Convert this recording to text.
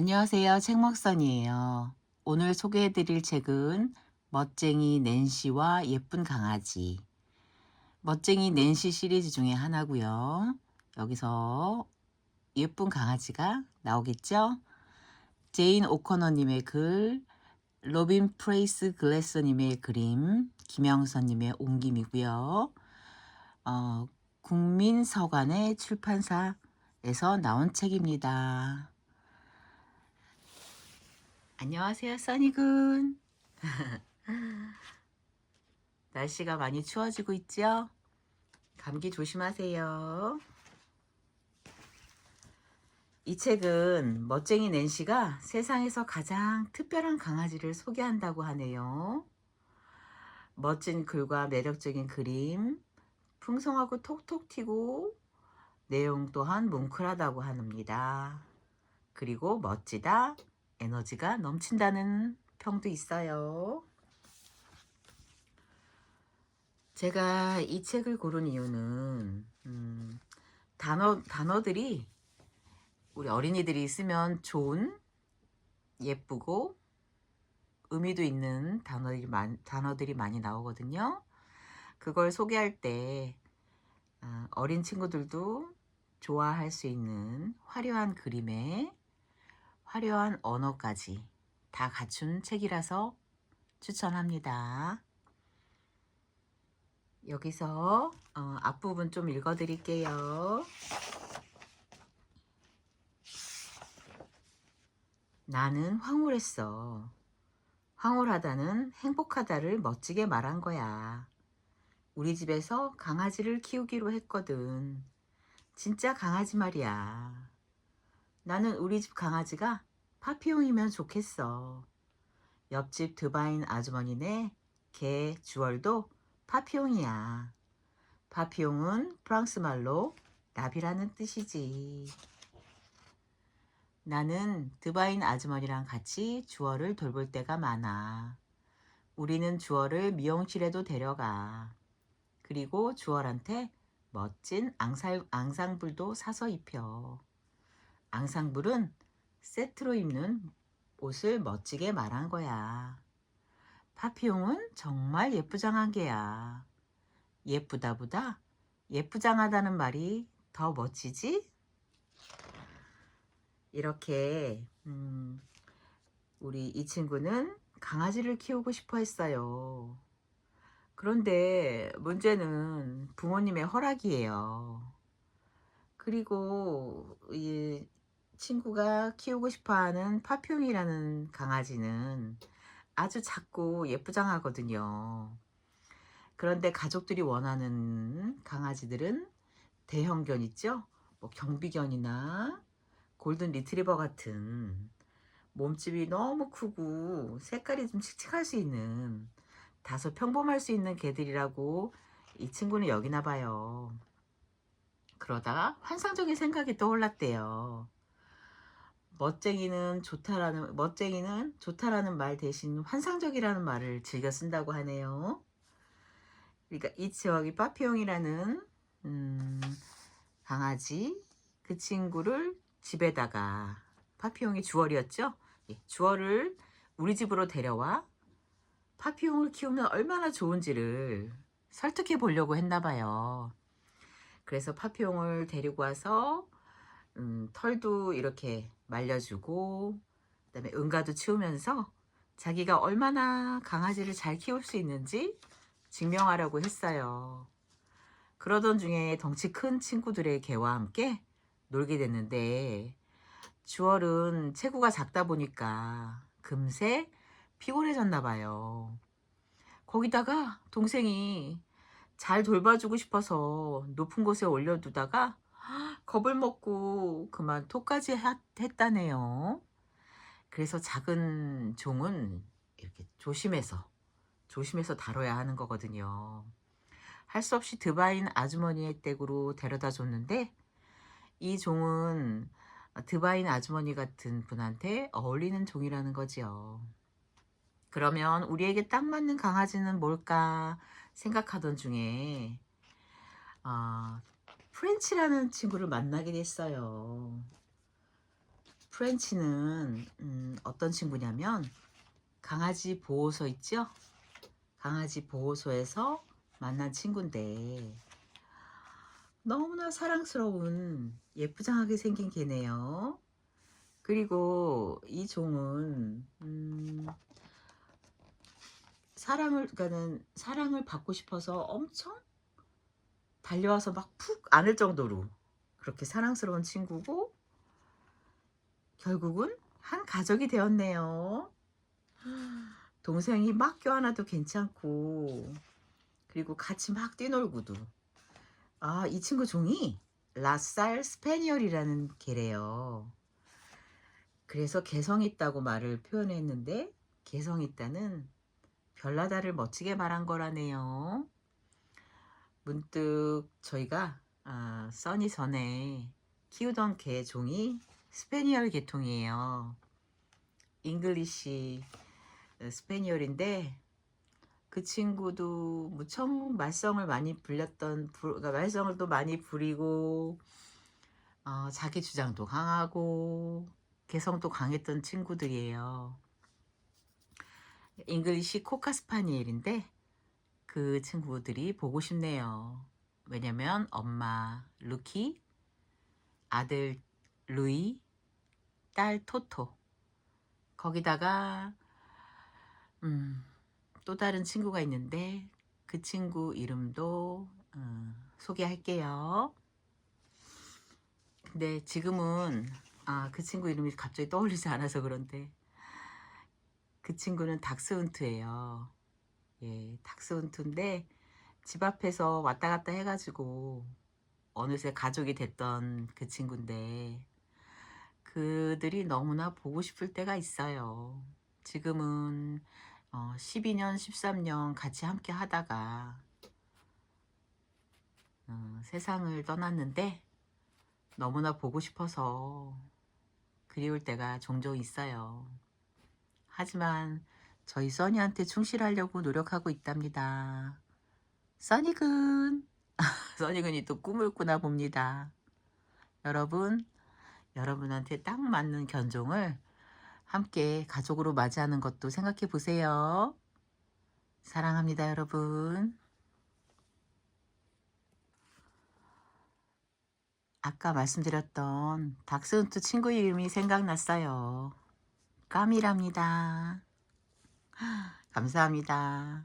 안녕하세요. 책먹선이에요. 오늘 소개해드릴 책은 멋쟁이 낸시와 예쁜 강아지. 멋쟁이 낸시 시리즈 중에 하나고요. 여기서 예쁜 강아지가 나오겠죠? 제인 오커너님의 글, 로빈 프레이스 글래서님의 그림, 김영선님의 옮김이고요. 어, 국민서관의 출판사에서 나온 책입니다. 안녕하세요, 써니군. 날씨가 많이 추워지고 있죠? 감기 조심하세요. 이 책은 멋쟁이 낸시가 세상에서 가장 특별한 강아지를 소개한다고 하네요. 멋진 글과 매력적인 그림, 풍성하고 톡톡 튀고 내용 또한 뭉클하다고 합니다. 그리고 멋지다, 에너지가 넘친다는 평도 있어요. 제가 이 책을 고른 이유는 음, 단어 단어들이 우리 어린이들이 쓰면 좋은 예쁘고 의미도 있는 단어들이 많, 단어들이 많이 나오거든요. 그걸 소개할 때 아, 어린 친구들도 좋아할 수 있는 화려한 그림에 화려한 언어까지 다 갖춘 책이라서 추천합니다. 여기서 어, 앞부분 좀 읽어드릴게요. 나는 황홀했어. 황홀하다는 행복하다를 멋지게 말한 거야. 우리 집에서 강아지를 키우기로 했거든. 진짜 강아지 말이야. 나는 우리 집 강아지가 파피용이면 좋겠어. 옆집 드바인 아주머니네 개 주얼도 파피용이야. 파피용은 프랑스 말로 나비라는 뜻이지. 나는 드바인 아주머니랑 같이 주얼을 돌볼 때가 많아. 우리는 주얼을 미용실에도 데려가. 그리고 주얼한테 멋진 앙살, 앙상블도 사서 입혀. 앙상블은 세트로 입는 옷을 멋지게 말한 거야. 파피용은 정말 예쁘장한 개야. 예쁘다보다 예쁘장하다는 말이 더 멋지지? 이렇게 음, 우리 이 친구는 강아지를 키우고 싶어 했어요. 그런데 문제는 부모님의 허락이에요. 그리고 이 친구가 키우고 싶어하는 파피용이라는 강아지는 아주 작고 예쁘장하거든요. 그런데 가족들이 원하는 강아지들은 대형견 있죠? 뭐 경비견이나 골든 리트리버 같은 몸집이 너무 크고 색깔이 좀 칙칙할 수 있는 다소 평범할 수 있는 개들이라고 이 친구는 여기나 봐요. 그러다가 환상적인 생각이 떠올랐대요. 멋쟁이는 좋다라는 멋쟁이는 좋다라는 말 대신 환상적이라는 말을 즐겨 쓴다고 하네요. 그러니까 이 지역이 파피용이라는 음, 강아지 그 친구를 집에다가 파피용이 주얼이었죠. 예, 주얼을 우리 집으로 데려와 파피용을 키우면 얼마나 좋은지를 설득해 보려고 했나 봐요. 그래서 파피용을 데리고 와서 음, 털도 이렇게 말려주고 그다음에 응가도 치우면서 자기가 얼마나 강아지를 잘 키울 수 있는지 증명하려고 했어요. 그러던 중에 덩치 큰 친구들의 개와 함께 놀게 됐는데 주얼은 체구가 작다 보니까 금세 피곤해졌나 봐요. 거기다가 동생이 잘 돌봐주고 싶어서 높은 곳에 올려두다가 겁을 먹고 그만 토까지 했다네요. 그래서 작은 종은 이렇게 조심해서 조심해서 다뤄야 하는 거거든요. 할 수 없이 드바인 아주머니의 댁으로 데려다 줬는데 이 종은 드바인 아주머니 같은 분한테 어울리는 종이라는 거지요. 그러면 우리에게 딱 맞는 강아지는 뭘까 생각하던 중에 어, 프렌치라는 친구를 만나게 됐어요. 프렌치는 음, 어떤 친구냐면 강아지 보호소 있죠? 강아지 보호소에서 만난 친구인데 너무나 사랑스러운 예쁘장하게 생긴 개네요. 그리고 이 종은 음, 사랑을 그러니까는 사랑을 받고 싶어서 엄청 달려와서 막 푹 안을 정도로 그렇게 사랑스러운 친구고 결국은 한 가족이 되었네요. 동생이 막 껴안아도 괜찮고 그리고 같이 막 뛰놀고도 아 이 친구 종이 라쌀 스페니얼이라는 개래요. 그래서 개성 있다고 말을 표현했는데 개성 있다는 별나다를 멋지게 말한 거라네요. 문득 저희가 아, 써니 전에 키우던 개 종이 스페니얼 계통이에요. 잉글리시 어, 스페니얼인데 그 친구도 무척 말썽을 많이 불렸던 부- 그러니까 말썽을 또 많이 부리고 어, 자기 주장도 강하고 개성도 강했던 친구들이에요. 잉글리시 코카스파니엘인데 그 친구들이 보고 싶네요. 왜냐면 엄마 루키, 아들 루이, 딸 토토. 거기다가 음, 또 다른 친구가 있는데 그 친구 이름도 음, 소개할게요. 근데 지금은 아, 그 친구 이름이 갑자기 떠올리지 않아서 그런데 그 친구는 닥스훈트예요. 예, 닥스훈트인데 집 앞에서 왔다 갔다 해가지고 어느새 가족이 됐던 그 친구인데 그들이 너무나 보고 싶을 때가 있어요. 지금은 어, 12년, 13년 같이 함께 하다가 어, 세상을 떠났는데 너무나 보고 싶어서 그리울 때가 종종 있어요. 하지만 저희 써니한테 충실하려고 노력하고 있답니다. 써니군! 써니군이 또 꿈을 꾸나 봅니다. 여러분, 여러분한테 딱 맞는 견종을 함께 가족으로 맞이하는 것도 생각해 보세요. 사랑합니다, 여러분. 아까 말씀드렸던 닥스훈트 친구 이름이 생각났어요. 까미랍니다. 감사합니다.